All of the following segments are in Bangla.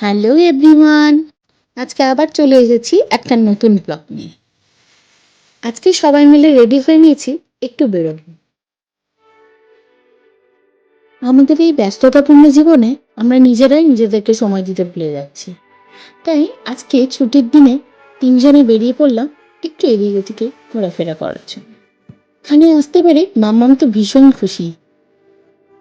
হ্যালো এভরিওয়ান, আজকে আবার চলে এসেছি একটা নতুন ব্লগ নিয়ে। আজকে সবাই মিলে রেডি হয়ে নিয়েছি একটু বেরোবো। আমাদের এই ব্যস্ততাপূর্ণ জীবনে আমরা নিজেরাই নিজেদেরকে সময় দিতে ভুলে যাচ্ছি। তাই আজকে ছুটির দিনে তিনজনে বেরিয়ে পড়লাম একটু এদিক ওদিকে ঘোরাফেরা করার জন্য। এখানে আসতে পেরে মাম্মাম তো ভীষণ খুশি।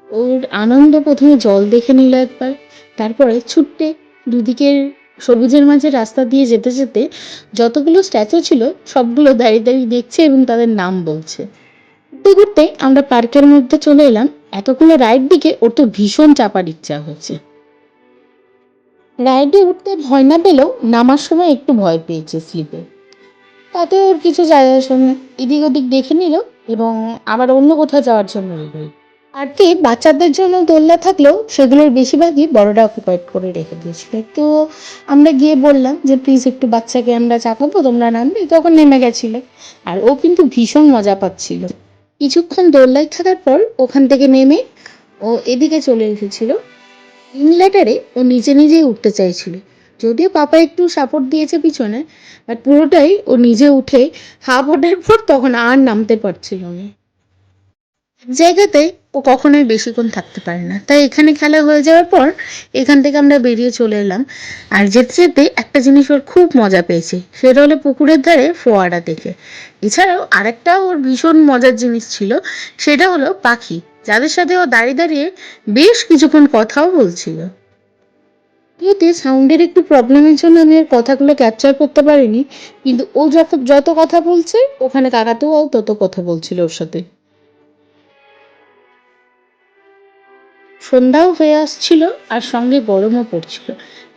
ওর আনন্দ প্রথমে জল দেখে নিল একবার, তারপরে ছুটতে দুদিকের সবুজের মাঝে রাস্তা দিয়ে যেতে যেতে যতগুলো স্ট্যাচু ছিল, সবগুলো দাঁড়িয়ে দাঁড়িয়ে দেখছে এবং তাদের নাম বলছে। ঘুরতে ঘুরতে আমরা পার্কের মধ্যে চলে এলাম। এতগুলো রাইড দিকে ওর তো ভীষণ চাপার ইচ্ছা হয়েছে রাইডে উঠতে ভয় না পেলেও নামার সময় একটু ভয় পেয়েছে স্লিপে তাতে ওর কিছু যায় এদিক ওদিক দেখে নিল এবং আবার অন্য কোথাও যাওয়ার জন্য বেরোয় আর কি বাচ্চাদের জন্য দোলনা থাকলেও সেগুলোর বেশিরভাগই বড়রা অকুপাইড করে রেখে দিয়েছিল। তো আমরা গিয়ে বললাম যে প্লিজ একটু বাচ্চাকে আমরা চাপাবো, তোমরা নামবে। তখন নেমে গেছিলে। আর ও কিন্তু ভীষণ মজা পাচ্ছিল। কিছুক্ষণ দোলনায় থাকার পর ওখান থেকে নেমে ও এদিকে চলে এসেছিল। ইনলেটারে ও নিজে নিজেই উঠতে চাইছিল। যদিও পাপা একটু সাপোর্ট দিয়েছে পিছনে বাট পুরোটাই ও নিজে উঠে হাফ ওঠার পর তখন আর নামতে পারছিল না। জায়গাতে ও কখনোই বেশিক্ষণ থাকতে পারে না। তাই এখানে খেলা হয়ে যাওয়ার পর এখান থেকে আমরা বেরিয়ে চলে এলাম। আর যেতে যেতে একটা জিনিস ওর খুব মজা পেয়েছে, সেটা হলো পুকুরের ধারে ফোয়ারা দেখে। এছাড়াও আরেকটা ওর ভীষণ মজার জিনিস ছিল, সেটা হলো পাখি, যাদের সাথে ও দাঁড়িয়ে দাঁড়িয়ে বেশ কিছুক্ষণ কথাও বলছিল। সাউন্ডের একটু প্রবলেমের জন্য আমি আর কথাগুলো ক্যাপচার করতে পারিনি, কিন্তু ও যত যত কথা বলছে, ওখানে কাকাতেও তত কথা বলছিল ওর সাথে। সন্ধ্যাও হয়ে আসছিল আর সঙ্গে গরমও পড়ছিল।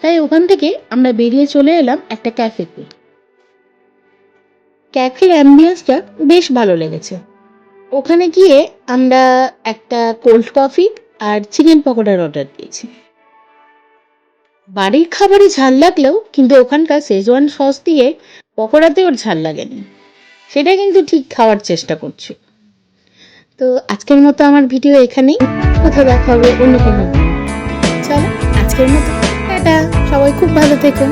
তাই ওখান থেকে আমরা বেরিয়ে চলে এলাম একটা ক্যাফেতে ক্যাফের অ্যাম্বিয়েন্সটা বেশ ভালো লেগেছে। ওখানে গিয়ে আমরা একটা কোল্ড কফি আর চিকেন পকোড়ার অর্ডার দিয়েছি। বাড়ির খাবারে ঝাল লাগলেও কিন্তু ওখানকার শেজওয়ান সস দিয়ে পকোড়াতে ওর ঝাল লাগেনি। সেটা কিন্তু ঠিক খাওয়ার চেষ্টা করছি। তো আজকের মতো আমার ভিডিও এখানেই। কোথাও দেখা হবে অন্য কোনো চলো, আজকের মতো। টাটা। সবাই খুব ভালো থেকো।